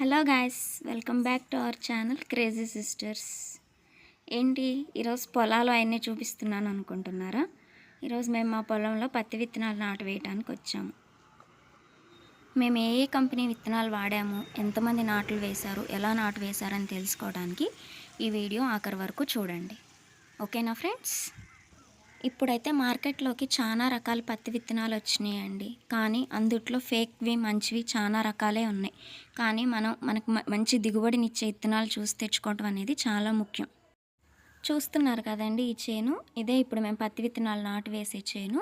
Hello guys welcome back to our channel crazy sisters. ఏంటి ఈరోజు పొలాలు అవన్నీ చూపిస్తున్నాను అనుకుంటున్నారా? ఈరోజు మేము మా పొలంలో పత్తి విత్తనాలు నాటు వేయడానికి వచ్చాము. మేము ఏ ఏ కంపెనీ విత్తనాలు వాడాము ఎంతమంది నాట్లు వేశారు ఎలా నాటు వేశారని తెలుసుకోవడానికి ఈ వీడియో ఆఖరి వరకు చూడండి. ఓకేనా ఫ్రెండ్స్? ఇప్పుడైతే మార్కెట్లోకి చాలా రకాల పత్తి విత్తనాలు వచ్చినాయండి. కానీ అందుట్లో ఫేక్వి మంచివి చాలా రకాలే ఉన్నాయి. కానీ మనం మనకు మంచి దిగుబడినిచ్చే విత్తనాలు చూసి తెచ్చుకోవటం అనేది చాలా ముఖ్యం. చూస్తున్నారు కదండి ఈ చేను. ఇదే ఇప్పుడు మేము పత్తి విత్తనాలు నాటు వేసే చేను.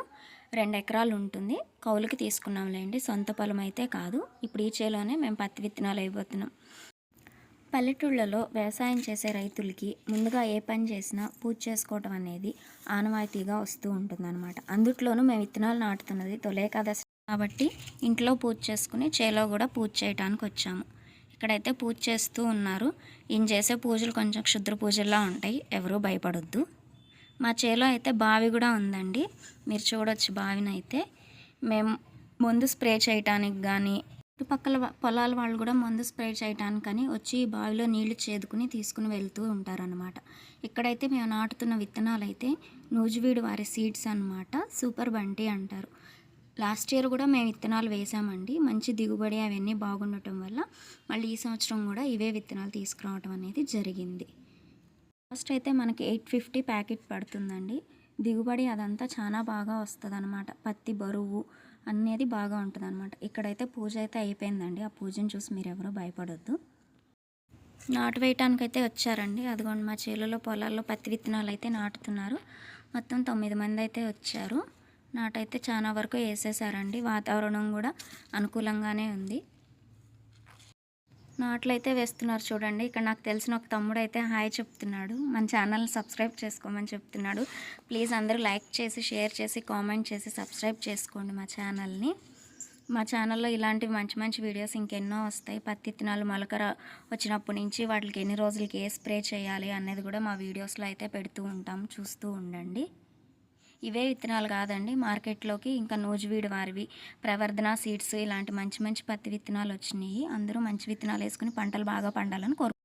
రెండు ఎకరాలు ఉంటుంది. కౌలుకి తీసుకున్నాంలేండి. సొంత పొలం అయితే కాదు. ఇప్పుడు ఈ చేలోనే మేము పత్తి విత్తనాలు అయిపోతున్నాం పల్లెటూళ్ళలో వ్యవసాయం చేసే రైతులకి ముందుగా ఏ పని చేసినా పూజ చేసుకోవటం అనేది ఆనవాయితీగా వస్తూ ఉంటుందన్నమాట. అందుట్లోనూ మేము విత్తనాలు నాటుతున్నది తొలేకాదశి కాబట్టి ఇంట్లో పూజ చేసుకుని చేలో కూడా పూజ చేయడానికి వచ్చాము. ఇక్కడైతే పూజ చేస్తూ ఉన్నారు. ఈయన చేసే పూజలు కొంచెం క్షుద్ర పూజల్లా ఉంటాయి. ఎవరూ భయపడొద్దు. మా చేలో అయితే బావి కూడా ఉందండి. మీరు చూడొచ్చు బావిని అయితే మేము ముందు స్ప్రే చేయటానికి కానీ చుట్టుపక్కల పొలాల వాళ్ళు కూడా మందు స్ప్రే చేయటానికి కానీ వచ్చి ఈ బావిలో నీళ్ళు చేదుకుని తీసుకుని వెళ్తూ ఉంటారనమాట ఇక్కడైతే మేము నాటుతున్న విత్తనాలు అయితే నూజివీడు వారి సీడ్స్ అనమాట సూపర్ బంటి అంటారు. లాస్ట్ ఇయర్ కూడా మేము విత్తనాలు వేసామండి. మంచి దిగుబడి అవన్నీ బాగుండటం వల్ల మళ్ళీ ఈ సంవత్సరం కూడా ఇవే విత్తనాలు తీసుకురావటం అనేది జరిగింది. ఫస్ట్ అయితే మనకి ఎయిట్ ఫిఫ్టీ ప్యాకెట్ పడుతుందండి. దిగుబడి అదంతా చాలా బాగా వస్తుంది అనమాట పత్తి బరువు అనేది బాగా ఉంటుంది అనమాట ఇక్కడైతే పూజ అయితే అయిపోయిందండి. ఆ పూజను చూసి మీరు ఎవరూ భయపడొద్దు. నాటు వేయటానికి అయితే వచ్చారండి. అదిగోండి మా చేలలో పొలాల్లో పత్తి విత్తనాలు అయితే నాటుతున్నారు. మొత్తం తొమ్మిది మంది అయితే వచ్చారు. నాటైతే చాలా వరకు వేసేసారండి. వాతావరణం కూడా అనుకూలంగానే ఉంది. నాట్లు అయితే వేస్తున్నారు చూడండి. ఇక్కడ నాకు తెలిసిన ఒక తమ్ముడు అయితే హాయ్ చెప్తున్నాడు. మన ఛానల్ని సబ్స్క్రైబ్ చేసుకోమని చెప్తున్నాడు. ప్లీజ్ అందరూ లైక్ చేసి షేర్ చేసి కామెంట్ చేసి సబ్స్క్రైబ్ చేసుకోండి మా ఛానల్ని. మా ఛానల్లో ఇలాంటి మంచి మంచి వీడియోస్ ఇంకెన్నో వస్తాయి. పత్తి విత్తనాలు మొలకర వచ్చినప్పటి నుంచి వాటికి ఎన్ని రోజులకి ఏ స్ప్రే చేయాలి అనేది కూడా మా వీడియోస్లో అయితే పెడుతూ ఉంటాం చూస్తూ ఉండండి. ఇవే విత్తనాలు కాదండి. మార్కెట్లోకి ఇంకా నూజివీడు వారివి ప్రవర్ధన సీడ్స్ ఇలాంటి మంచి మంచి పత్తి విత్తనాలు వచ్చినాయి. అందరూ మంచి విత్తనాలు వేసుకుని పంటలు బాగా పండాలని కోరు